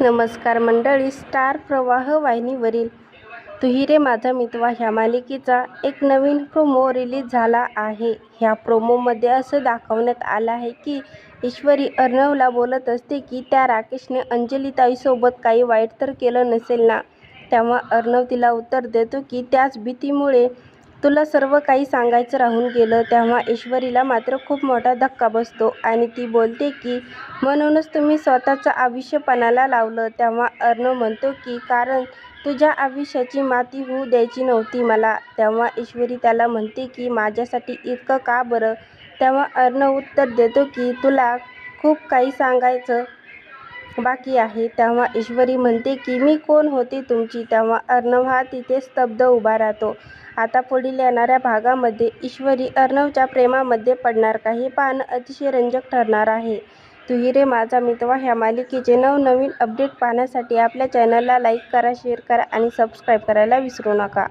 नमस्कार मंडळी स्टार प्रवाह वाहिनीवरील तुहिरे माझा मितवा ह्या मालिकेचा एक नवीन प्रोमो रिलीज झाला आहे. ह्या प्रोमोमध्ये असं दाखवण्यात आलं आहे की ईश्वरी अर्णवला बोलत असते की त्या राकेशने अंजलीताईसोबत काही वाईट तर केलं नसेल ना? तेव्हा अर्णव तिला उत्तर देतो की त्याच भीतीमुळे तुला सर्व काही सांगायचं राहून गेलं तेव्हा ईश्वरीला मात्र खूप मोठा धक्का बसतो आणि ती बोलते की म्हणूनच तुम्ही स्वतःचं आयुष्यपणाला लावलं. तेव्हा अर्णव म्हणतो की कारण तुझ्या आयुष्याची माती होऊ द्यायची नव्हती मला. तेव्हा ईश्वरी त्याला म्हणते की माझ्यासाठी इतकं का बरं? तेव्हा अर्णव उत्तर देतो की तुला खूप काही सांगायचं बाकी आहे तेव्हा ईश्वरी म्हणते की मी कोण होते तुमची? तेव्हा अर्णव हा तिथे स्तब्ध उभा राहतो. आता पुढील येणाऱ्या भागामध्ये ईश्वरी अर्णवच्या प्रेमामध्ये पडणार का हे पाहणं अतिशय रंजक ठरणार आहे. तुही रे माझा मितवा ह्या मालिकेचे नवनवीन अपडेट पाहण्यासाठी आपल्या चॅनलला लाईक करा शेअर करा आणि सबस्क्राईब करायला विसरू नका.